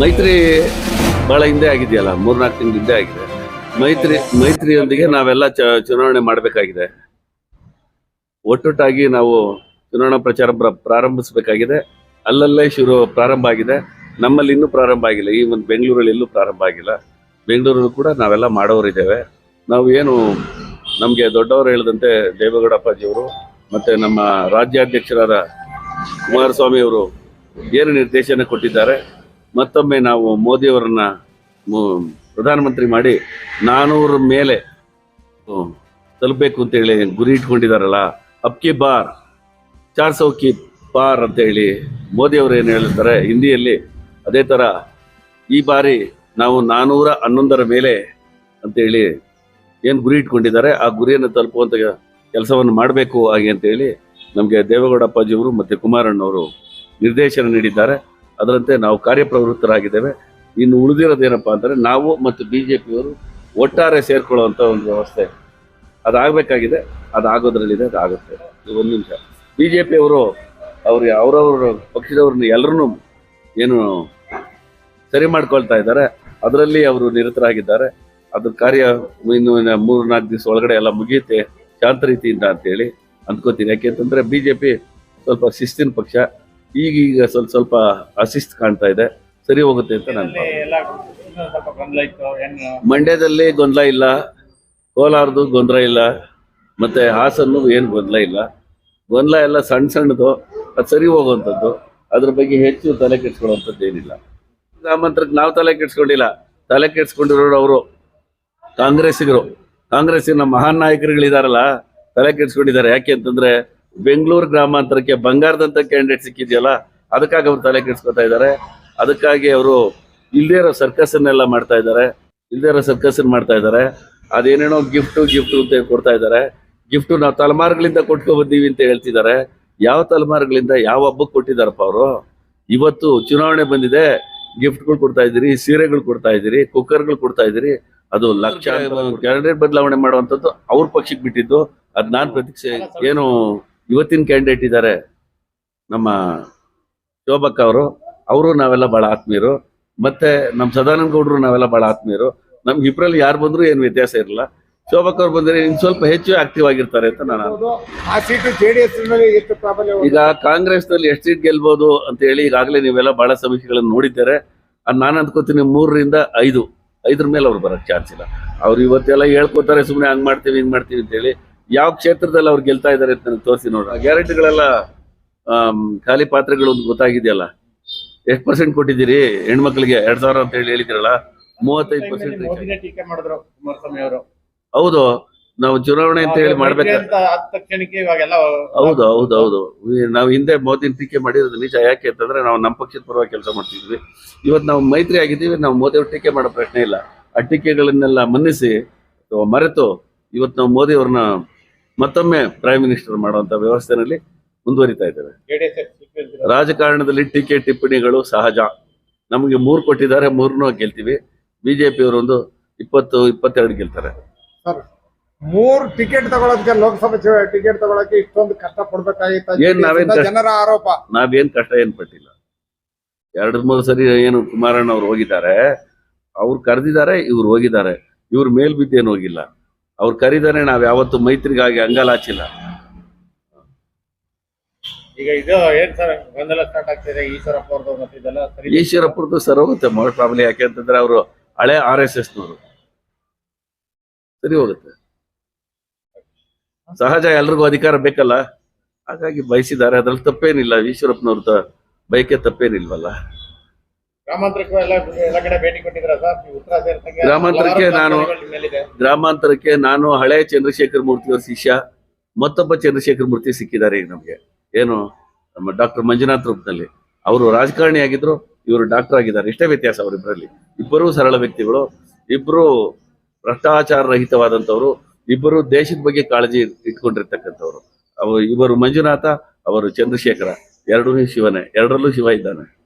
ಮೈತ್ರಿ ಬಹಳ ಹಿಂದೆ ಆಗಿದೆಯಲ್ಲ, ಮೂರ್ನಾಲ್ಕು ತಿಂಗಳ ಹಿಂದೆ ಆಗಿದೆ. ಮೈತ್ರಿ, ಮೈತ್ರಿಯೊಂದಿಗೆ ನಾವೆಲ್ಲ ಚುನಾವಣೆ ಮಾಡಬೇಕಾಗಿದೆ. ಒಟ್ಟೊಟ್ಟಾಗಿ ನಾವು ಚುನಾವಣಾ ಪ್ರಚಾರ ಪ್ರ- ಪ್ರಾರಂಭಿಸಬೇಕಾಗಿದೆ. ಅಲ್ಲಲ್ಲೇ ಶುರು, ಪ್ರಾರಂಭ ಆಗಿದೆ. ನಮ್ಮಲ್ಲಿ ಇನ್ನೂ ಪ್ರಾರಂಭ ಆಗಿಲ್ಲ. ಈ ಒಂದು ಬೆಂಗಳೂರಲ್ಲಿ ಎಲ್ಲೂ ಪ್ರಾರಂಭ ಆಗಿಲ್ಲ. ಬೆಂಗಳೂರಲ್ಲೂ ಕೂಡ ನಾವೆಲ್ಲ ಮಾಡೋರಿದ್ದೇವೆ. ನಾವು ಏನು, ನಮಗೆ ದೊಡ್ಡವರು ಹೇಳಿದಂತೆ ದೇವೇಗೌಡಪ್ಪಾಜಿಯವರು, ಮತ್ತು ನಮ್ಮ ರಾಜ್ಯಾಧ್ಯಕ್ಷರಾದ ಕುಮಾರಸ್ವಾಮಿ ಅವರು ಏನು ನಿರ್ದೇಶನ ಕೊಟ್ಟಿದ್ದಾರೆ ಮತ್ತೊಮ್ಮೆ ನಾವು ಮೋದಿಯವರನ್ನ ಪ್ರಧಾನಮಂತ್ರಿ ಮಾಡಿ ನಾನೂರ ಮೇಲೆ ತಲುಪಬೇಕು ಅಂತ ಹೇಳಿ ಗುರಿ ಇಟ್ಕೊಂಡಿದ್ದಾರಲ್ಲ ಅಬ್ಕಿ ಬಾರ್, ಚಾರ್ ಸೌ ಕಿ ಹೇಳಿ ಅಂತೇಳಿ ಮೋದಿಯವರು ಏನು ಹೇಳ್ತಾರೆ, ಹಿಂದಿಯಲ್ಲಿ ಅದೇ ಥರ ಈ ಬಾರಿ ನಾವು ನಾನೂರ ಹನ್ನೊಂದರ ಮೇಲೆ ಅಂತೇಳಿ ಏನು ಗುರಿ ಇಟ್ಕೊಂಡಿದ್ದಾರೆ, ಆ ಗುರಿಯನ್ನು ತಲುಪುವಂಥ ಕೆಲಸವನ್ನು ಮಾಡಬೇಕು ಹಾಗೆ ಅಂತೇಳಿ ನಮಗೆ ದೇವೇಗೌಡ ಅಪ್ಪಾಜಿಯವರು ಮತ್ತು ಕುಮಾರಣ್ಣವರು ನಿರ್ದೇಶನ ನೀಡಿದ್ದಾರೆ. ಅದರಂತೆ ನಾವು ಕಾರ್ಯಪ್ರವೃತ್ತರಾಗಿದ್ದೇವೆ. ಇನ್ನು ಉಳಿದಿರೋದೇನಪ್ಪ ಅಂದರೆ ನಾವು ಮತ್ತು ಬಿ ಜೆ ಪಿಯವರು ಒಟ್ಟಾರೆ ಸೇರ್ಕೊಳ್ಳುವಂಥ ಒಂದು ವ್ಯವಸ್ಥೆ ಅದಾಗಬೇಕಾಗಿದೆ. ಅದಾಗೋದ್ರಲ್ಲಿದೆ, ಅದಾಗುತ್ತೆ. ಒಂದು ನಿಮಿಷ. ಬಿ ಜೆ ಪಿಯವರು ಅವ್ರು ಅವರವ್ರ ಪಕ್ಷದವ್ರನ್ನ ಎಲ್ಲರನ್ನೂ ಏನು ಸರಿ ಮಾಡ್ಕೊಳ್ತಾ ಇದ್ದಾರೆ. ಅದರಲ್ಲಿ ಅವರು ನಿರತರಾಗಿದ್ದಾರೆ. ಅದ್ರ ಕಾರ್ಯ ಇನ್ನು ಮೂರು ನಾಲ್ಕು ದಿವಸ ಒಳಗಡೆ ಎಲ್ಲ ಮುಗಿಯುತ್ತೆ ಶಾಂತ ರೀತಿಯಿಂದ ಅಂತೇಳಿ ಅಂದ್ಕೋತೀನಿ. ಯಾಕೆಂತಂದರೆ ಬಿ ಜೆ ಪಿ ಸ್ವಲ್ಪ ಶಿಸ್ತಿನ ಪಕ್ಷ. ಈಗೀಗ ಸ್ವಲ್ಪ ಸ್ವಲ್ಪ ಅಸಿಸ್ಟ್ ಕಾಣ್ತಾ ಇದೆ. ಸರಿ ಹೋಗುತ್ತೆ ಅಂತ ನಾನು ಮಂಡ್ಯದಲ್ಲಿ ಗೊಂದಲ ಇಲ್ಲ ಕೋಲಾರದು ಗೊಂದಲ ಇಲ್ಲ ಮತ್ತೆ ಹಾಸನ್ನು ಏನು ಗೊಂದಲ ಇಲ್ಲ. ಗೊಂದಲ ಎಲ್ಲ ಸಣ್ಣ ಸಣ್ಣದು ಅದು ಸರಿ ಹೋಗುವಂಥದ್ದು. ಅದ್ರ ಬಗ್ಗೆ ಹೆಚ್ಚು ತಲೆ ಕೆಡ್ಸ್ಕೊಳ್ಳುವಂಥದ್ದು ಏನಿಲ್ಲ. ಗ್ರಾಮಾಂತರಕ್ಕೆ ನಾವು ತಲೆ ಕೆಡ್ಸ್ಕೊಂಡಿಲ್ಲ. ತಲೆ ಕೆಡ್ಸ್ಕೊಂಡಿರೋರು ಅವರು ಕಾಂಗ್ರೆಸ್ಸಿಗರು. ಕಾಂಗ್ರೆಸ್ಸಿನ ಮಹಾನ್ ನಾಯಕರುಗಳಿದಾರಲ್ಲ ತಲೆ ಕೆಡ್ಸ್ಕೊಂಡಿದ್ದಾರೆ. ಯಾಕೆ ಅಂತಂದ್ರೆ ಬೆಂಗಳೂರು ಗ್ರಾಮಾಂತರಕ್ಕೆ ಬಂಗಾರದಂತ ಕ್ಯಾಂಡಿಡೇಟ್ ಸಿಕ್ಕಿದೆಯಲ್ಲ ಅದಕ್ಕಾಗಿ ಅವ್ರು ತಲೆ ಕೆಡಿಸ್ಕೊತಾ ಇದ್ದಾರೆ. ಅದಕ್ಕಾಗಿ ಅವರು ಇಲ್ದೇ ಇರೋ ಸರ್ಕಸ್ ಅನ್ನೆಲ್ಲ ಮಾಡ್ತಾ ಇದ್ದಾರೆ. ಇಲ್ದೇ ಇರೋ ಸರ್ಕಸ್ ಮಾಡ್ತಾ ಇದ್ದಾರೆ. ಅದೇನೇನೋ ಗಿಫ್ಟು ಗಿಫ್ಟು ಅಂತ ಕೊಡ್ತಾ ಇದ್ದಾರೆ. ಗಿಫ್ಟು ನಾವು ತಲೆಮಾರುಗಳಿಂದ ಕೊಟ್ಕೊ ಬಂದೀವಿ ಅಂತ ಹೇಳ್ತಿದ್ದಾರೆ. ಯಾವ ತಲೆಮಾರುಗಳಿಂದ ಯಾವ ಹಬ್ಬಕ್ಕೆ ಕೊಟ್ಟಿದ್ದಾರಪ್ಪ ಅವರು? ಇವತ್ತು ಚುನಾವಣೆ ಬಂದಿದೆ. ಗಿಫ್ಟ್ಗಳು ಕೊಡ್ತಾ ಇದ್ದೀರಿ ಸೀರೆಗಳು ಕೊಡ್ತಾ ಇದ್ದೀರಿ ಕುಕ್ಕರ್ಗಳು ಕೊಡ್ತಾ ಇದ್ದೀರಿ. ಅದು ಲಕ್ಷ ಕ್ಯಾಂಡಿಡೇಟ್ ಬದಲಾವಣೆ ಮಾಡುವಂಥದ್ದು ಅವ್ರ ಪಕ್ಷಕ್ಕೆ ಬಿಟ್ಟಿದ್ದು. ಅದು ನಾನ್ ಪ್ರತೀಕ್ಷೆ ಏನು ಇವತ್ತಿನ ಕ್ಯಾಂಡಿಡೇಟ್ ಇದ್ದಾರೆ ನಮ್ಮ ಶೋಭಕ್ಕ ಅವರು. ಅವರು ನಾವೆಲ್ಲ ಬಹಳ ಆತ್ಮೀಯರು. ಮತ್ತೆ ನಮ್ಮ ಸದಾನಂದ ಗೌಡರು ನಾವೆಲ್ಲ ಬಹಳ ಆತ್ಮೀಯರು. ನಮ್ಗೆ ಇಬ್ಬರಲ್ಲಿ ಯಾರು ಬಂದ್ರು ಏನು ವ್ಯತ್ಯಾಸ ಇರಲ್ಲ. ಶೋಭಕ್ ಅವ್ರು ಬಂದರೆ ಇನ್ನು ಸ್ವಲ್ಪ ಹೆಚ್ಚು ಆಕ್ಟಿವ್ ಆಗಿರ್ತಾರೆ ಅಂತ ನಾನು ಆ ಸೀಟು ಜೆಡಿಎಸ್ನಲ್ಲಿ ಎಷ್ಟು ಪ್ರಾಬಲ್ಯ ಈಗ ಕಾಂಗ್ರೆಸ್ನಲ್ಲಿ ಎಷ್ಟು ಸೀಟ್ ಗೆಲ್ಬಹುದು ಅಂತ ಹೇಳಿ ಈಗಾಗಲೇ ನೀವೆಲ್ಲ ಬಹಳ ಸಮೀಕ್ಷೆಗಳನ್ನು ನೋಡಿದ್ದಾರೆ ಅದ್ ನಾನು ಅಂದ್ಕೋತೀನಿ ಮೂರರಿಂದ ಐದು. ಐದರ ಮೇಲೆ ಅವ್ರು ಬರೋಕ್ಕೆ ಚಾನ್ಸ್ ಇಲ್ಲ. ಅವ್ರು ಇವತ್ತೆಲ್ಲ ಹೇಳ್ಕೊತಾರೆ ಸುಮ್ಮನೆ ಹಂಗೆ ಮಾಡ್ತೀವಿ ಹಿಂಗೆ ಮಾಡ್ತೀವಿ ಅಂತ ಹೇಳಿ ಯಾವ ಕ್ಷೇತ್ರದಲ್ಲಿ ಅವ್ರು ಗೆಲ್ತಾ ಇದ್ದಾರೆ ಅಂತ ನನಗೆ ತೋರಿಸಿ ನೋಡ ಗ್ಯಾರಂಟಿಗಳೆಲ್ಲ ಖಾಲಿ ಪಾತ್ರೆಗಳು ಒಂದು ಗೊತ್ತಾಗಿದೆಯಲ್ಲ? ಎಷ್ಟು ಪರ್ಸೆಂಟ್ ಕೊಟ್ಟಿದ್ದೀರಿ? ಹೆಣ್ಮಕ್ಳಿಗೆ ಎರಡ್ ಸಾವಿರ ಅಂತ ಹೇಳಿ ಹೇಳಿದಿರಲ್ಲ ಮೂವತ್ತೈದು ಪರ್ಸೆಂಟ್ ಮೋದಿನೇ ಟೀಕೆ ಮಾಡಿದ್ರು ಕುಮಾರಸ್ವಾಮಿ ಅವರು. ಹೌದು ನಾವು ಚುನಾವಣೆ ಅಂತ ಹೇಳಿ ಮಾಡ್ಬೇಕು? ಹೌದು ಹೌದು ಹೌದು. ನಾವು ಹಿಂದೆ ಮೋದಿ ಟೀಕೆ ಮಾಡಿರೋದು ನಿಜ ಯಾಕೆ ಅಂತಂದ್ರೆ ನಾವು ನಮ್ಮ ಪಕ್ಷದ ಪರವಾಗಿ ಕೆಲಸ ಮಾಡ್ತಿದ್ವಿ. ಇವತ್ತು ನಾವು ಮೈತ್ರಿ ಆಗಿದ್ದೀವಿ ನಾವು ಮೋದಿ ಅವ್ರ ಟೀಕೆ ಮಾಡೋ ಪ್ರಶ್ನೆ ಇಲ್ಲ. ಆ ಟೀಕೆಗಳನ್ನೆಲ್ಲ ಮನ್ನಿಸಿ ಮರೆತು ಇವತ್ತು ನಾವು ಮೋದಿ ಅವ್ರನ್ನ ಮತ್ತೊಮ್ಮೆ ಪ್ರೈಮ್ ಮಿನಿಸ್ಟರ್ ಮಾಡುವಂತ ವ್ಯವಸ್ಥೆನಲ್ಲಿ ಮುಂದುವರಿತಾ ಇದ್ದೇವೆ. ರಾಜಕಾರಣದಲ್ಲಿ ಟೀಕೆ ಟಿಪ್ಪಣಿಗಳು ಸಹಜ. ನಮಗೆ ಮೂರು ಕೊಟ್ಟಿದ್ದಾರೆ ಮೂರನ್ನೂ ಗೆಲ್ತೀವಿ. ಬಿಜೆಪಿ ಅವರು ಒಂದು ಇಪ್ಪತ್ತು ಇಪ್ಪತ್ತೆರಡು ಗೆಲ್ತಾರೆ. ಮೂರ್ ಟಿಕೆಟ್ ತಗೊಳಕ್ಕೆ ಲೋಕಸಭೆ ಟಿಕೆಟ್ ತಗೊಳಕ್ಕೆ ಇಷ್ಟೊಂದು ಕಷ್ಟ ಪಡ್ಬೇಕಾಗಿತ್ತು. ಏನ್ ಜನರ ಆರೋಪ. ನಾವೇನ್ ಕಷ್ಟ ಏನ್ ಪಟ್ಟಿಲ್ಲ. ಎರಡು ಮೂರು ಸರಿ ಏನು ಕುಮಾರಣ್ಣ ಅವ್ರು ಹೋಗಿದ್ದಾರೆ. ಅವ್ರು ಕರೆದಿದ್ದಾರೆ ಇವ್ರು ಹೋಗಿದ್ದಾರೆ. ಇವ್ರ ಮೇಲ್ ಬಿದ್ದೇನು ಹೋಗಿಲ್ಲ. ಅವ್ರು ಕರೀದಾರೆ ನಾವ್ ಯಾವತ್ತು ಮೈತ್ರಿಗಾಗಿ ಅಂಗಲಾಚಿಲ್ಲ ಈಗ ಇದು ಏನ್ ಸರ್ ಗೊಂದಲ ಸ್ಟಾರ್ಟ್ ಆಗ್ತಿದೆ ಈಶ್ವರಪ್ಪ ಅವ್ರದ್ದು ಮತ್ತೆ ಇದೆಲ್ಲ ಸರಿ ಈಶ್ವರಪ್ಪರದ್ದು ಸರ್ ಹೋಗುತ್ತೆ ಮೋಸ್ಟ್ ಫ್ಯಾಮಿಲಿ ಯಾಕೆ ಅಂತಂದ್ರೆ ಅವರು ಹಳೆ ಆರ್ ಎಸ್ ಎಸ್ ನವರು. ಸರಿ ಹೋಗುತ್ತೆ. ಸಹಜ ಎಲ್ರಿಗೂ ಅಧಿಕಾರ ಬೇಕಲ್ಲ? ಹಾಗಾಗಿ ಬಯಸಿದ್ದಾರೆ ಅದ್ರಲ್ಲಿ ತಪ್ಪೇನಿಲ್ಲ ಈಶ್ವರಪ್ಪನವ್ರ ಬಯಕೆ ತಪ್ಪೇನಿಲ್ವಲ್ಲ? ಗ್ರಾಮಾಂತರಕ್ಕೂ ನಾನು- ಗ್ರಾಮಾಂತರಕ್ಕೆ ನಾನು ಹಳೆ ಚಂದ್ರಶೇಖರ್ ಮೂರ್ತಿಯವರ ಶಿಷ್ಯ ಮತ್ತೊಬ್ಬ ಚಂದ್ರಶೇಖರ್ ಮೂರ್ತಿ ಸಿಕ್ಕಿದ್ದಾರೆ ನಮಗೆ. ಏನು? ನಮ್ಮ ಡಾಕ್ಟರ್ ಮಂಜುನಾಥ್ ರೂಪದಲ್ಲಿ. ಅವರು ರಾಜಕಾರಣಿ ಆಗಿದ್ರು ಇವರು ಡಾಕ್ಟರ್ ಆಗಿದ್ದಾರೆ. ಇಷ್ಟೇ ವ್ಯತ್ಯಾಸ ಅವರಿಬ್ಬರಲ್ಲಿ ಇಬ್ಬರೂ ಸರಳ ವ್ಯಕ್ತಿಗಳು ಇಬ್ಬರು ಭ್ರಷ್ಟಾಚಾರ ರಹಿತವಾದಂಥವ್ರು ಇಬ್ಬರು ದೇಶದ ಬಗ್ಗೆ ಕಾಳಜಿ ಇಟ್ಕೊಂಡಿರ್ತಕ್ಕಂಥವ್ರು. ಅವರು ಇವರು ಮಂಜುನಾಥ ಅವರು ಚಂದ್ರಶೇಖರ. ಎರಡೂ ಶಿವನೇ ಎರಡರಲ್ಲೂ ಶಿವ ಇದ್ದಾನೆ.